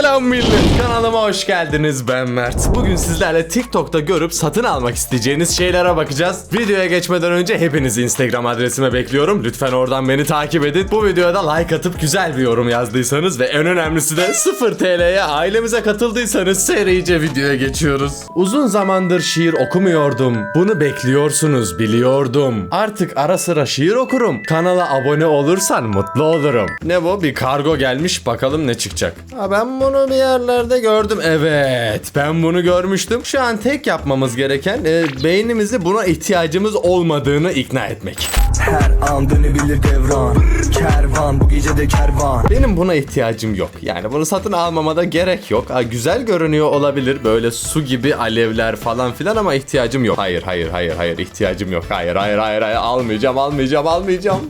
Selam millet. Kanalıma hoş geldiniz. Ben Mert. Bugün sizlerle TikTok'ta görüp satın almak isteyeceğiniz şeylere bakacağız. Videoya geçmeden önce hepinizi Instagram adresime bekliyorum. Lütfen oradan beni takip edin. Bu videoda like atıp güzel bir yorum yazdıysanız ve en önemlisi de 0 TL'ye ailemize katıldıysanız serice videoya geçiyoruz. Uzun zamandır şiir okumuyordum. Bunu bekliyorsunuz biliyordum. Artık ara sıra şiir okurum. Kanala abone olursan mutlu olurum. Ne bu? Bir kargo gelmiş. Bakalım ne çıkacak. Ha, ben bunu bir yerlerde gördüm. Evet. Ben bunu görmüştüm. Şu an tek yapmamız gereken e, beynimizi buna ihtiyacımız olmadığını ikna etmek. Her an dönebilir devran Kervan bu gece de kervan Benim buna ihtiyacım yok. Yani bunu satın almama da gerek yok. Ha, güzel görünüyor olabilir. Böyle su gibi alevler falan filan ama ihtiyacım yok. Hayır, hayır, hayır, hayır. ihtiyacım yok. Hayır, hayır, hayır, hayır. Almayacağım, almayacağım, almayacağım.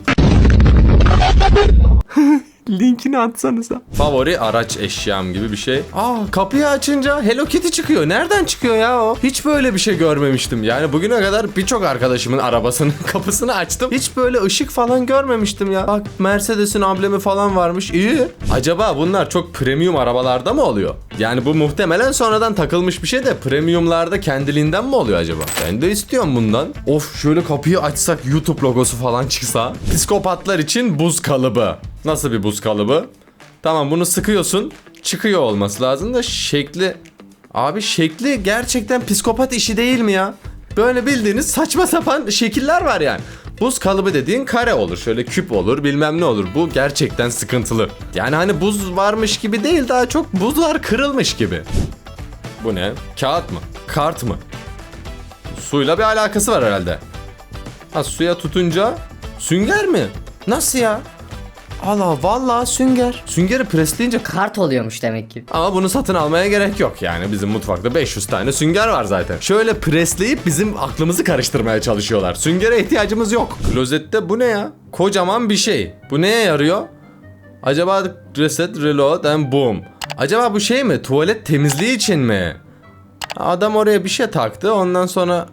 Linkini atsanıza. Favori araç eşyam gibi bir şey. Aa kapıyı açınca Hello Kitty çıkıyor. Nereden çıkıyor ya o? Hiç böyle bir şey görmemiştim. Yani bugüne kadar birçok arkadaşımın arabasının kapısını açtım. Hiç böyle ışık falan görmemiştim ya. Bak Mercedes'in amblemi falan varmış. İyi. Acaba bunlar çok premium arabalarda mı oluyor? Yani bu muhtemelen sonradan takılmış bir şey de premiumlarda kendiliğinden mi oluyor acaba? Ben de istiyorum bundan. Of şöyle kapıyı açsak YouTube logosu falan çıksa. Psikopatlar için buz kalıbı. Nasıl bir buz kalıbı? Tamam bunu sıkıyorsun. Çıkıyor olması lazım da şekli... Abi şekli gerçekten psikopat işi değil mi ya? Böyle bildiğiniz saçma sapan şekiller var yani. Buz kalıbı dediğin kare olur. Şöyle küp olur bilmem ne olur. Bu gerçekten sıkıntılı. Yani hani buz varmış gibi değil daha çok buzlar kırılmış gibi. Bu ne? Kağıt mı? Kart mı? Suyla bir alakası var herhalde. Ha suya tutunca sünger mi? Nasıl ya? Allah vallahi sünger. Süngeri presleyince Kart oluyormuş demek ki. ama bunu satın almaya gerek yok yani bizim mutfakta 500 tane sünger var zaten. Şöyle presleyip bizim aklımızı karıştırmaya çalışıyorlar. Süngere ihtiyacımız yok. Klozette bu ne ya? Kocaman bir şey. Bu neye yarıyor? Acaba reset, reload and boom. Acaba bu şey mi? Tuvalet temizliği için mi? Adam oraya bir şey taktı ondan sonra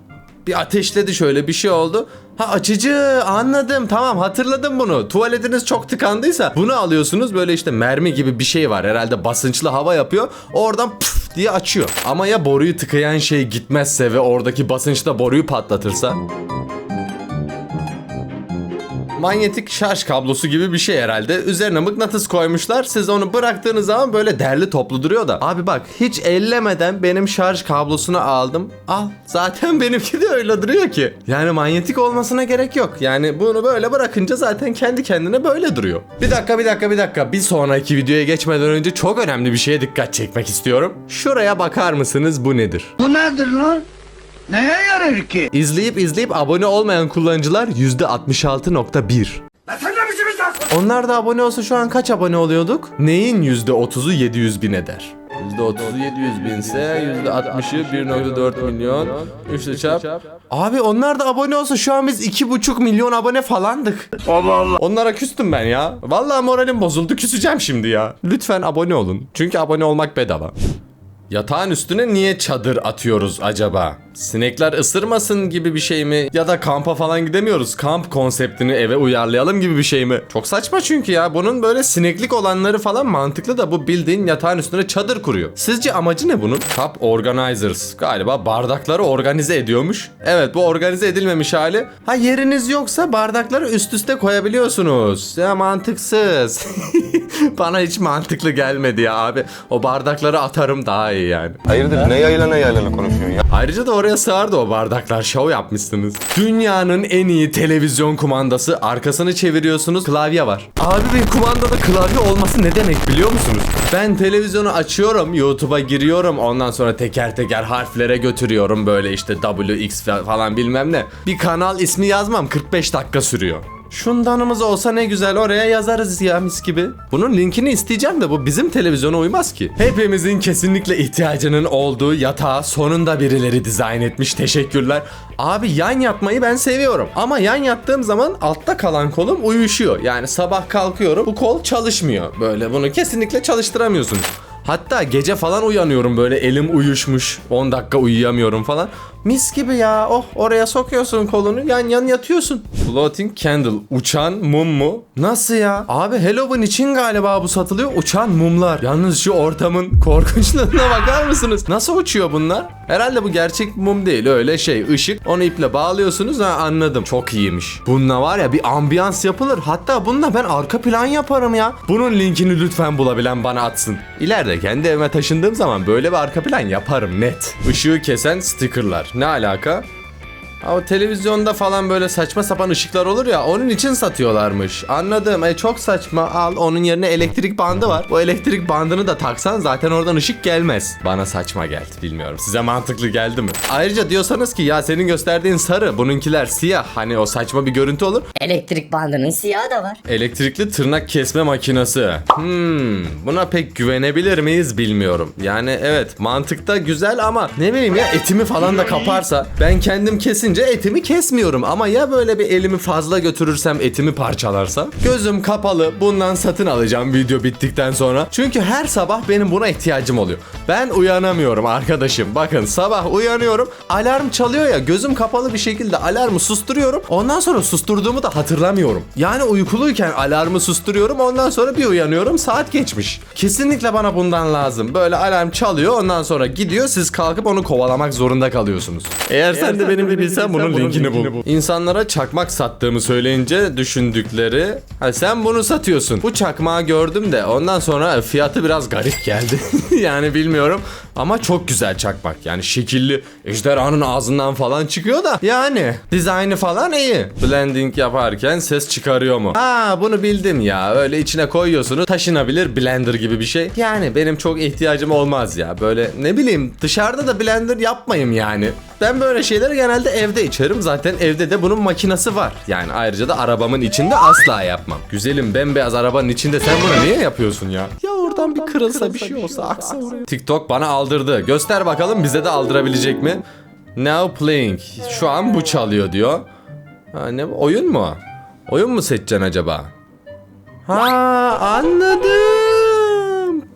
bir ateşledi şöyle bir şey oldu. Ha açıcı anladım tamam hatırladım bunu. Tuvaletiniz çok tıkandıysa bunu alıyorsunuz böyle işte mermi gibi bir şey var. Herhalde basınçlı hava yapıyor. Oradan püf diye açıyor. Ama ya boruyu tıkayan şey gitmezse ve oradaki basınçta boruyu patlatırsa? Manyetik şarj kablosu gibi bir şey herhalde. Üzerine mıknatıs koymuşlar. Siz onu bıraktığınız zaman böyle derli toplu duruyor da. Abi bak hiç ellemeden benim şarj kablosunu aldım. Al. Zaten benimki de öyle duruyor ki. Yani manyetik olmasına gerek yok. Yani bunu böyle bırakınca zaten kendi kendine böyle duruyor. Bir dakika bir dakika bir dakika. Bir sonraki videoya geçmeden önce çok önemli bir şeye dikkat çekmek istiyorum. Şuraya bakar mısınız bu nedir? Bu nedir lan? Neye yarar ki? İzleyip izleyip abone olmayan kullanıcılar %66.1. Onlar da abone olsa şu an kaç abone oluyorduk? Neyin %30'u 700 bin eder? %30'u 700 binse %60'ı 1.4 milyon 3 çarp. Abi onlar da abone olsa şu an biz 2.5 milyon abone falandık. Allah Allah. Onlara küstüm ben ya. Vallahi moralim bozuldu küseceğim şimdi ya. Lütfen abone olun. Çünkü abone olmak bedava. Yatağın üstüne niye çadır atıyoruz acaba? Sinekler ısırmasın gibi bir şey mi? Ya da kampa falan gidemiyoruz. Kamp konseptini eve uyarlayalım gibi bir şey mi? Çok saçma çünkü ya. Bunun böyle sineklik olanları falan mantıklı da bu bildiğin yatağın üstüne çadır kuruyor. Sizce amacı ne bunun? Cup Organizers. Galiba bardakları organize ediyormuş. Evet bu organize edilmemiş hali. Ha yeriniz yoksa bardakları üst üste koyabiliyorsunuz. Ya mantıksız. Bana hiç mantıklı gelmedi ya abi. O bardakları atarım daha iyi yani. Hayırdır ne yayla ne yaylana konuşuyorsun ya? Ayrıca da oraya sığardı o bardaklar. Şov yapmışsınız. Dünyanın en iyi televizyon kumandası. Arkasını çeviriyorsunuz. Klavye var. Abi bir kumandada klavye olması ne demek biliyor musunuz? Ben televizyonu açıyorum. YouTube'a giriyorum. Ondan sonra teker teker harflere götürüyorum. Böyle işte WX falan bilmem ne. Bir kanal ismi yazmam. 45 dakika sürüyor. Şundanımız olsa ne güzel oraya yazarız ya mis gibi. Bunun linkini isteyeceğim de bu bizim televizyona uymaz ki. Hepimizin kesinlikle ihtiyacının olduğu yatağı sonunda birileri dizayn etmiş. Teşekkürler. Abi yan yatmayı ben seviyorum. Ama yan yattığım zaman altta kalan kolum uyuşuyor. Yani sabah kalkıyorum bu kol çalışmıyor. Böyle bunu kesinlikle çalıştıramıyorsunuz. Hatta gece falan uyanıyorum böyle elim uyuşmuş. 10 dakika uyuyamıyorum falan. Mis gibi ya. Oh oraya sokuyorsun kolunu yan yan yatıyorsun. Floating candle. Uçan mum mu? Nasıl ya? Abi Halloween için galiba bu satılıyor. Uçan mumlar. Yalnız şu ortamın korkunçluğuna bakar mısınız? Nasıl uçuyor bunlar? Herhalde bu gerçek mum değil. Öyle şey ışık. Onu iple bağlıyorsunuz. Ha anladım. Çok iyiymiş. Bununla var ya bir ambiyans yapılır. Hatta bununla ben arka plan yaparım ya. Bunun linkini lütfen bulabilen bana atsın. İleride kendi evime taşındığım zaman böyle bir arka plan yaparım net. Işığı kesen stickerlar. Ne alaka? O televizyonda falan böyle saçma sapan ışıklar olur ya onun için satıyorlarmış. Anladım. E çok saçma. Al onun yerine elektrik bandı var. Bu elektrik bandını da taksan zaten oradan ışık gelmez. Bana saçma geldi bilmiyorum. Size mantıklı geldi mi? Ayrıca diyorsanız ki ya senin gösterdiğin sarı bununkiler siyah. Hani o saçma bir görüntü olur. Elektrik bandının siyahı da var. Elektrikli tırnak kesme makinesi. Hmm, buna pek güvenebilir miyiz bilmiyorum. Yani evet mantıkta güzel ama ne bileyim ya etimi falan da kaparsa ben kendim kesince etimi kesmiyorum ama ya böyle bir elimi fazla götürürsem etimi parçalarsa gözüm kapalı bundan satın alacağım video bittikten sonra. Çünkü her sabah benim buna ihtiyacım oluyor. Ben uyanamıyorum arkadaşım. Bakın sabah uyanıyorum alarm çalıyor ya gözüm kapalı bir şekilde alarmı susturuyorum. Ondan sonra susturduğumu da hatırlamıyorum. Yani uykuluyken alarmı susturuyorum ondan sonra bir uyanıyorum saat geçmiş. Kesinlikle bana bundan lazım. Böyle alarm çalıyor ondan sonra gidiyor siz kalkıp onu kovalamak zorunda kalıyorsunuz. Eğer, sen de benim gibisin bunun linkini bul. İnsanlara çakmak sattığımı söyleyince düşündükleri ha sen bunu satıyorsun. Bu çakmağı gördüm de ondan sonra fiyatı biraz garip geldi. yani bilmiyorum ama çok güzel çakmak. Yani şekilli ejderhanın ağzından falan çıkıyor da yani dizaynı falan iyi. Blending yaparken ses çıkarıyor mu? Ha bunu bildim ya. Öyle içine koyuyorsunuz taşınabilir blender gibi bir şey. Yani benim çok ihtiyacım olmaz ya. Böyle ne bileyim dışarıda da blender yapmayayım yani. Ben böyle şeyleri genelde evde içerim. Zaten evde de bunun makinesi var. Yani ayrıca da arabamın içinde asla yapmam. Güzelim bembeyaz arabanın içinde sen bunu niye yapıyorsun ya? Ya oradan bir kırılsa bir şey olsa aksa oraya. TikTok bana aldırdı. Göster bakalım bize de aldırabilecek mi? Now playing. Şu an bu çalıyor diyor. Ha, ne oyun mu? Oyun mu seçeceksin acaba? Ha anladım.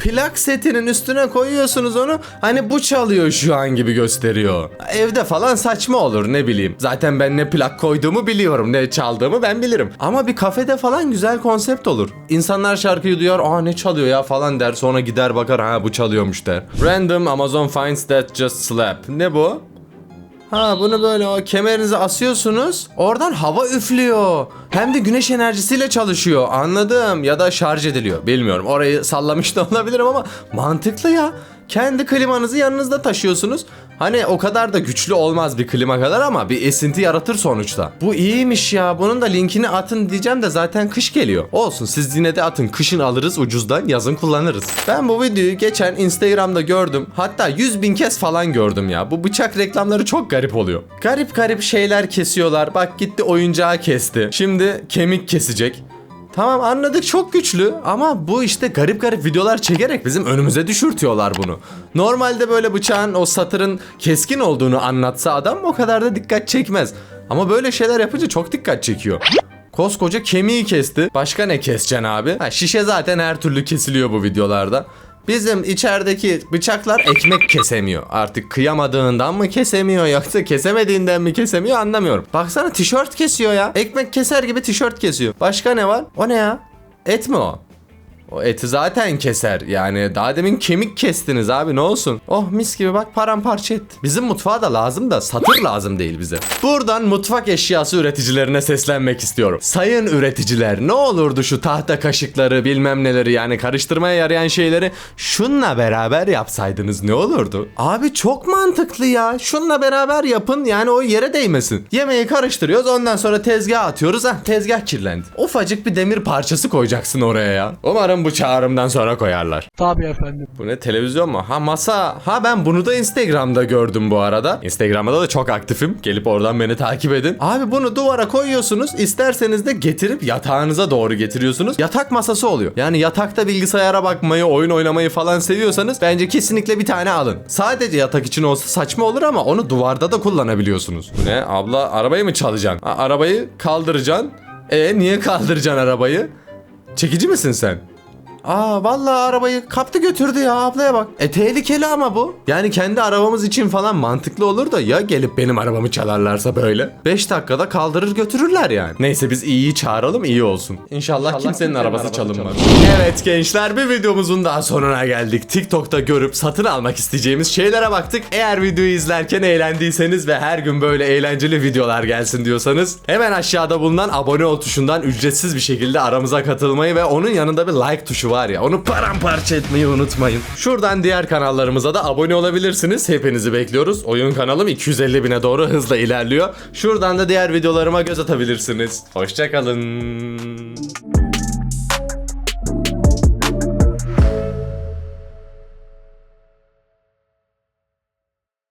Plak setinin üstüne koyuyorsunuz onu. Hani bu çalıyor şu an gibi gösteriyor. Evde falan saçma olur ne bileyim. Zaten ben ne plak koyduğumu biliyorum. Ne çaldığımı ben bilirim. Ama bir kafede falan güzel konsept olur. İnsanlar şarkıyı duyar. Aa ne çalıyor ya falan der. Sonra gider bakar ha bu çalıyormuş der. Random Amazon finds that just slap. Ne bu? Ha bunu böyle o kemerinize asıyorsunuz. Oradan hava üflüyor. Hem de güneş enerjisiyle çalışıyor. Anladım. Ya da şarj ediliyor. Bilmiyorum. Orayı sallamış da olabilirim ama mantıklı ya. Kendi klimanızı yanınızda taşıyorsunuz. Hani o kadar da güçlü olmaz bir klima kadar ama bir esinti yaratır sonuçta. Bu iyiymiş ya. Bunun da linkini atın diyeceğim de zaten kış geliyor. Olsun siz yine de atın. Kışın alırız ucuzdan yazın kullanırız. Ben bu videoyu geçen Instagram'da gördüm. Hatta 100 bin kez falan gördüm ya. Bu bıçak reklamları çok garip oluyor. Garip garip şeyler kesiyorlar. Bak gitti oyuncağı kesti. Şimdi kemik kesecek. Tamam anladık çok güçlü ama bu işte garip garip videolar çekerek bizim önümüze düşürtüyorlar bunu. Normalde böyle bıçağın o satırın keskin olduğunu anlatsa adam o kadar da dikkat çekmez. Ama böyle şeyler yapınca çok dikkat çekiyor. Koskoca kemiği kesti. Başka ne keseceksin abi? Ha, şişe zaten her türlü kesiliyor bu videolarda. Bizim içerideki bıçaklar ekmek kesemiyor. Artık kıyamadığından mı kesemiyor yoksa kesemediğinden mi kesemiyor anlamıyorum. Baksana tişört kesiyor ya. Ekmek keser gibi tişört kesiyor. Başka ne var? O ne ya? Et mi o? O eti zaten keser. Yani daha demin kemik kestiniz abi ne olsun. Oh mis gibi bak paramparça etti. Bizim mutfağa da lazım da satır lazım değil bize. Buradan mutfak eşyası üreticilerine seslenmek istiyorum. Sayın üreticiler ne olurdu şu tahta kaşıkları bilmem neleri yani karıştırmaya yarayan şeyleri şunla beraber yapsaydınız ne olurdu? Abi çok mantıklı ya. Şunla beraber yapın yani o yere değmesin. Yemeği karıştırıyoruz ondan sonra tezgaha atıyoruz. Ah tezgah kirlendi. Ufacık bir demir parçası koyacaksın oraya ya. Umarım bu çağrımdan sonra koyarlar. Tabii efendim. Bu ne televizyon mu? Ha masa. Ha ben bunu da Instagram'da gördüm bu arada. Instagram'da da çok aktifim. Gelip oradan beni takip edin. Abi bunu duvara koyuyorsunuz. İsterseniz de getirip yatağınıza doğru getiriyorsunuz. Yatak masası oluyor. Yani yatakta bilgisayara bakmayı, oyun oynamayı falan seviyorsanız bence kesinlikle bir tane alın. Sadece yatak için olsa saçma olur ama onu duvarda da kullanabiliyorsunuz. Bu ne? Abla arabayı mı çalacaksın? Ha, arabayı kaldıracaksın. E niye kaldıracaksın arabayı? Çekici misin sen? Aa vallahi arabayı kaptı götürdü ya ablaya bak. E tehlikeli ama bu. Yani kendi arabamız için falan mantıklı olur da ya gelip benim arabamı çalarlarsa böyle. 5 dakikada kaldırır götürürler yani. Neyse biz iyiyi çağıralım iyi olsun. İnşallah, kimsenin, arabası çalınmaz. Evet gençler bir videomuzun daha sonuna geldik. TikTok'ta görüp satın almak isteyeceğimiz şeylere baktık. Eğer videoyu izlerken eğlendiyseniz ve her gün böyle eğlenceli videolar gelsin diyorsanız hemen aşağıda bulunan abone ol tuşundan ücretsiz bir şekilde aramıza katılmayı ve onun yanında bir like tuşu var ya onu paramparça etmeyi unutmayın. Şuradan diğer kanallarımıza da abone olabilirsiniz. Hepinizi bekliyoruz. Oyun kanalım 250 bine doğru hızla ilerliyor. Şuradan da diğer videolarıma göz atabilirsiniz. Hoşçakalın.